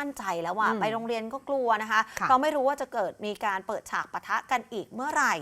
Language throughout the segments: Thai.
มั่นใจแล้วว่าอืมไปโรงเรียนก็กลัวนะคะค่ะเพราะไม่รู้ว่าจะเกิดมีการเปิดฉากปะทะกันอีกเมื่อไหร่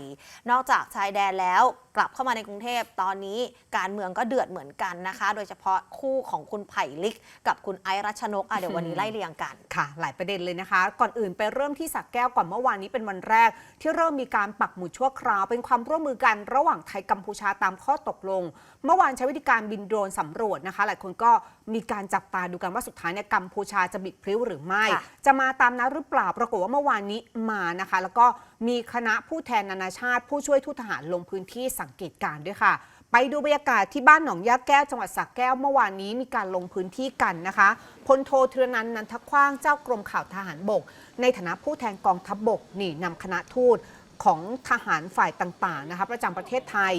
นอกจากชายแดนแล้วกลับเข้ามาในกรุงเทพตอนนี้การเมืองก็เดือดเหมือนกันนะคะ โดยเฉพาะคู่ของคุณไผ่ลิก กับคุณไอซ์รัชนกอะเดี๋ยววันนี้ไล่เรียงกันค่ะ หลายประเด็นเลยนะคะ ก่อนอื่นไปเริ่มที่สักแก้วก่อนเมื่อวานนี้เป็นวันแรก ที่เริ่มมีการปักหมุดชั่วคราวเป็นความร่วมมือกันระหว่างไทยกัมพูชาตามข้อตกลง เมื่อวานใช้วิธีการบินโดรนสำรวจนะคะ หลายคนก็มีการจับตาดูกันว่าสุดท้ายเนี่ยกัมพูชาจะบิดพริ้วหรือไม่ค่ะจะมาตามนัดหรือเปล่าปรากฏว่าเมื่อวานนี้มานะคะ แล้วก็มีคณะผู้แทนนานาชาติ ผู้ช่วยทูตทหารลงพื้นที่สังเกตการณ์ด้วยค่ะ ไปดูบรรยากาศที่บ้านหนองยาแก้วจังหวัดสระแก้วเมื่อวานนี้มีการลงพื้นที่กันนะคะพลโทเทรนันท์นันทกว้างเจ้ากรมข่าวทหารบก ในฐานะผู้แทนกองทัพบบกนี่นำคณะทูตของทหารฝ่ายต่างๆนะคะประจำประเทศไทย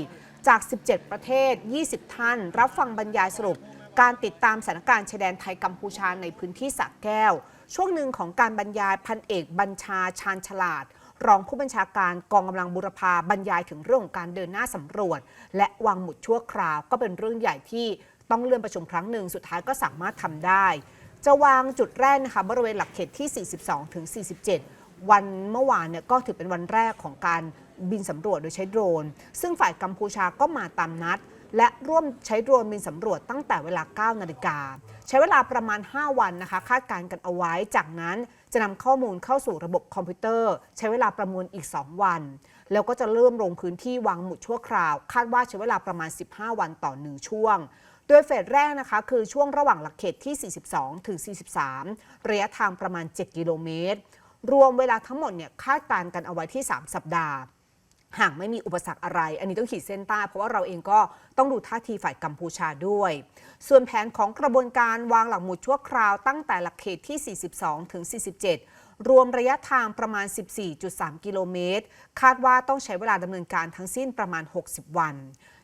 จาก 17 ประเทศ 20 ท่าน รับฟังบรรยายสรุป การติดตามสถานการณ์ชายแดนไทยกัมพูชาในพื้นที่สระแก้ว ช่วงหนึ่งของการบรรยายพันเอกบัญชาชาญฉลาด รองผู้บัญชาการกองกำลังบุรพาบรรยายถึงเรื่องของการเดินหน้าสำรวจ และวางหมุดชั่วคราว ก็เป็นเรื่องใหญ่ที่ต้องเลื่อนประชุมครั้งหนึ่งสุดท้ายก็สามารถทำได้ จะวางจุดแรกนะคะบริเวณหลักเขตที่ 42ถึง47 วันเมื่อวานเนี่ยก็ถือเป็นวันแรกของการบินสำรวจโดยใช้โดรน ซึ่งฝ่ายกัมพูชาก็มาตามนัด และร่วมใช้โดรนบินสำรวจตั้งแต่เวลา 9 นาฬิกา ใช้เวลาประมาณ 5 วันนะคะ คาดการณ์กันเอาไว้ จากนั้นจะนำข้อมูลเข้าสู่ระบบคอมพิวเตอร์ ใช้เวลาประมวลอีก 2 วัน แล้วก็จะเริ่มลงพื้นที่วางหมุดชั่วคราว คาดว่าใช้เวลาประมาณ 15 วันต่อหนึ่งช่วง โดยเฟสแรกนะคะ คือช่วงระหว่างหลักเขตที่ 42 ถึง 43 ระยะทางประมาณ 7 กิโลเมตร รวมเวลาทั้งหมดเนี่ยคาดการณ์กันเอาไว้ที่ 3 สัปดาห์ หากไม่มีอุปสรรคอะไร อันนี้ต้องขีดเส้นใต้เพราะว่าเราเองก็ต้องดูท่าทีฝ่ายกัมพูชาด้วย ส่วนแผนของกระบวนการวางหลักหมุดชั่วคราวตั้งแต่หลักเขตที่ 42 ถึง 47 รวมระยะทางประมาณ 14.3 กิโลเมตร คาดว่าต้องใช้เวลาดำเนินการทั้งสิ้นประมาณ 60 วัน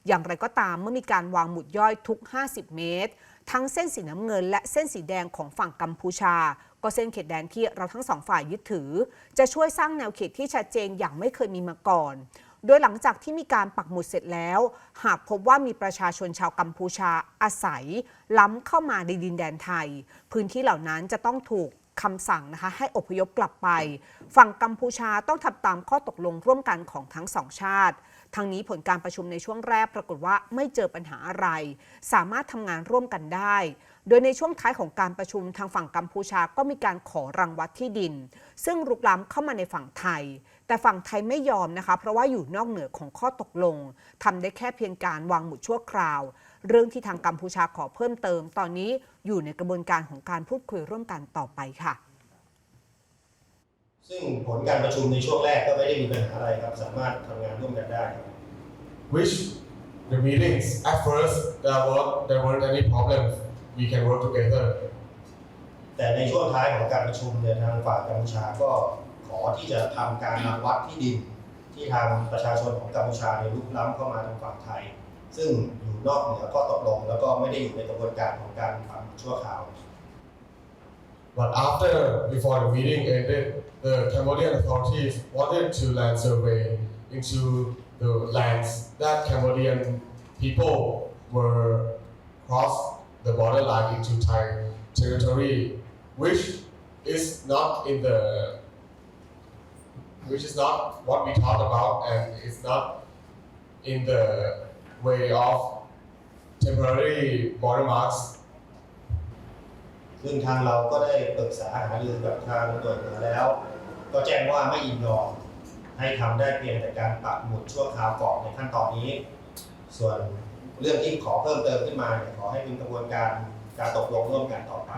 อย่างไรก็ตามเมื่อมีการวางหมุดย่อยทุก 50 เมตร ทั้งเส้นสีน้ำเงินและเส้นสีแดงของฝั่งกัมพูชา ก็เส้นเขตแดนที่เราทั้งสองฝ่ายยึดถือ จะช่วยสร้างแนวเขตที่ชัดเจนอย่างไม่เคยมีมาก่อน โดยหลังจากที่มีการปักหมุดเสร็จแล้ว หากพบว่ามีประชาชนชาวกัมพูชาอาศัย ล้ำเข้ามาในดินแดนไทย พื้นที่เหล่านั้นจะต้องถูกคำสั่งนะคะให้อพยพกลับไป ฝั่งกัมพูชาต้องทำตามข้อตกลงร่วมกันของทั้งสองชาติ ทางนี้ผลการประชุมในช่วงแรกปรากฏว่าไม่เจอปัญหาอะไร สามารถทำงานร่วมกันได้ โดยในช่วงท้ายของการประชุมทางฝั่งกัมพูชาก็มีการขอรังวัดที่ดิน ซึ่งรุกล้ำเข้ามาในฝั่งไทย แต่ฝั่งไทยไม่ยอมนะคะ เพราะว่าอยู่นอกเหนือของข้อตกลงทำได้แค่เพียงการวางหมุดชั่วคราว เรื่องที่ทางกัมพูชาขอเพิ่มเติม ตอนนี้อยู่ในกระบวนการของการพูดคุยร่วมกันต่อไปค่ะ ซึ่งผลการประชุมในช่วงแรกก็ไม่ได้มีปัญหาอะไรครับ สามารถทำงานร่วมกันได้ครับ which the meetings at first there were there weren't any problems we can work together แต่ในช่วงท้ายของการประชุมเนี่ยทางฝ่ายกัมพูชาก็ขอที่จะทำการรังวัดที่ดิน ที่ทางประชาชนของกัมพูชาเนี่ยลุกล้ำเข้ามาทางฝั่งไทย ซึ่งอยู่นอกเหนือข้อตกลง แล้วก็ไม่ได้อยู่ในกระบวนการของการฝังชั่วคราว but after before the meeting ended the Cambodian authorities wanted to land survey into the lands that Cambodian people were cross the borderline into Thai territory which is not in the which is not what we talked about and it's not in the way of temporary border marks ซึ่งทางเราก็ได้ปรึกษาหารือกับทางหน่วยงานแล้ว ก็แจ้งว่าไม่ยินยอมให้ทำได้เพียงแต่การปักหมุดชั่วคราวก่อนในขั้นตอนนี้ ส่วนเรื่องที่ขอเพิ่มเติมขึ้นมาขอให้เป็นกระบวนการ การตกลงร่วมกันต่อไป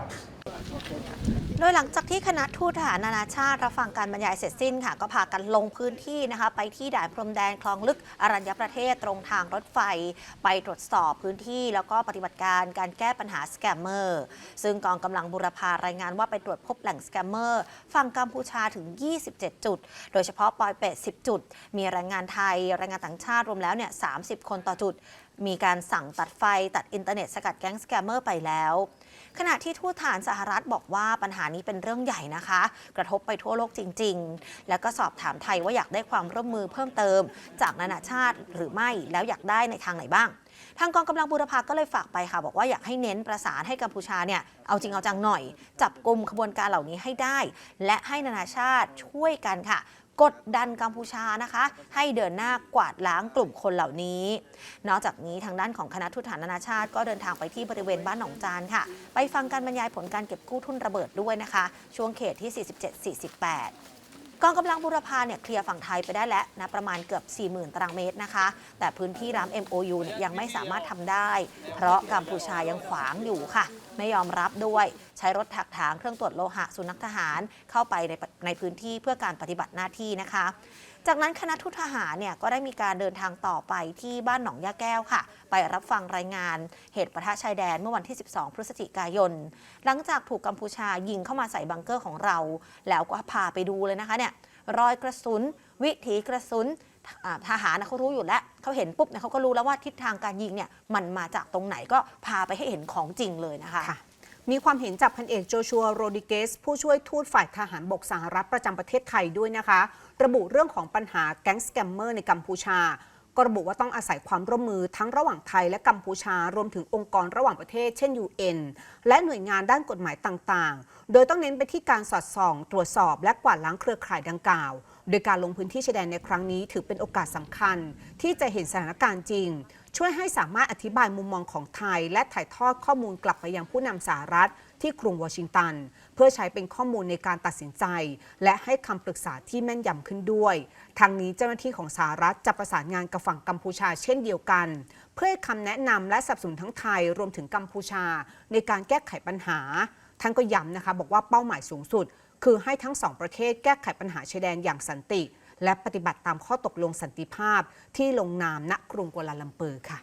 โดยหลังจากที่คณะทูตทหารนานาชาติรับฟังการบรรยายเสร็จสิ้นค่ะ ก็พากันลงพื้นที่นะคะ ไปที่ด่านพรมแดนคลองลึกอรัญญประเทศตรงทางรถไฟ ไปตรวจสอบพื้นที่ แล้วก็ปฏิบัติการการแก้ปัญหาสแกมเมอร์ซึ่งกองกำลังบุรพารายงานว่าไปตรวจพบแหล่งสแกมเมอร์ฝั่งกัมพูชาถึง 27 จุด โดยเฉพาะปอยเป็ด10 จุด มีแรงงานไทยแรงงานต่างชาติรวมแล้วเนี่ย30 คนต่อจุด มีการสั่งตัดไฟตัดอินเทอร์เน็ตสกัดแก๊งสแกมเมอร์ไปแล้ว ขณะที่ทูตฐานสหรัฐบอกว่าปัญหานี้เป็นเรื่องใหญ่นะคะ กระทบไปทั่วโลกจริง ๆ แล้วก็สอบถามไทยว่าอยากได้ความร่วมมือเพิ่มเติม จากนานาชาติหรือไม่แล้วอยากได้ในทางไหนบ้าง ทางกองกำลังบูรพาก็เลยฝากไปค่ะ บอกว่าอยากให้เน้นประสานให้กัมพูชาเนี่ยเอาจริงเอาจังหน่อย จับกลุ่มขบวนการเหล่านี้ให้ได้ และให้นานาชาติช่วยกันค่ะ กดดันกัมพูชานะคะ ให้เดินหน้ากวาดล้างกลุ่มคนเหล่านี้ นอกจากนี้ทางด้านของคณะทูตฐานนานาชาติ ก็เดินทางไปที่บริเวณบ้านหนองจานค่ะ ไปฟังการบรรยายผลการเก็บกู้ทุนระเบิดด้วยนะคะ ช่วงเขตที่ 47-48กองกำลังบุรพาเนี่ยเคลียร์ฝั่งไทยไปได้แล้วนะประมาณเกือบ 40,000 ตารางเมตรนะคะ แต่พื้นที่ร้าม MOU เนี่ยยังไม่สามารถทำได้ เพราะกัมพูชายังขวางอยู่ค่ะ ไม่ยอมรับด้วย ใช้รถถักถางเครื่องตรวจโลหะสุนัขทหารเข้าไปในในพื้นที่เพื่อการปฏิบัติหน้าที่นะคะ จากนั้นคณะทูตทหารเนี่ยก็ได้มีการเดินทางต่อไปที่บ้านหนองยาแก้วค่ะ ไปรับฟังรายงาน เหตุปะทะชายแดนเมื่อวันที่ 12 พฤศจิกายน หลังจากถูกกัมพูชายิงเข้ามาใส่บังเกอร์ของเรา แล้วก็พาไปดูเลยนะคะเนี่ยรอยกระสุน วิถีกระสุน ทหารนะเขารู้อยู่แล้วเขาเห็นปุ๊บเนี่ยเขาก็รู้แล้วว่าทิศทางการยิงเนี่ยมันมาจากตรงไหนก็พาไปให้เห็นของจริงเลยนะคะคะมีความเห็นจากพันเอกโจชัวโรดิเกส ผู้ช่วยทูตฝ่ายทหารบกสหรัฐประจำประเทศไทยด้วยนะคะ ระบุเรื่องของปัญหาแก๊งสแกมเมอร์ในกัมพูชา ก็ระบุว่าต้องอาศัยความร่วมมือทั้งระหว่างไทยและกัมพูชารวมถึงองค์กรระหว่างประเทศ เช่น UN และหน่วยงานด้านกฎหมายต่างๆ โดยต้องเน้นไปที่การสอดส่อง ตรวจสอบและกวาดล้างเครือข่ายดังกล่าว โดยการลงพื้นที่ชายแดนในครั้งนี้ ถือเป็นโอกาสสำคัญ ที่จะเห็นสถานการณ์จริง ช่วยให้สามารถอธิบายมุมมองของไทย และถ่ายทอดข้อมูลกลับไปยังผู้นำสหรัฐ ที่กรุงวอชิงตัน เพื่อใช้เป็นข้อมูลในการตัดสินใจ และให้คำปรึกษาที่แม่นยำขึ้นด้วย ทางนี้เจ้าหน้าที่ของสหรัฐจะประสานงานกับฝั่งกัมพูชาเช่นเดียวกัน เพื่อให้คำแนะนำและสนับสนุนทั้งไทยรวมถึงกัมพูชา ในการแก้ไขปัญหา ท่านก็ย้ำนะคะบอกว่าเป้าหมายสูงสุด คือให้ทั้งสองประเทศแก้ไขปัญหาชายแดนอย่างสันติ และปฏิบัติตามข้อตกลงสันติภาพที่ลงนามณกรุงกัวลาลัมเปอร์ค่ะ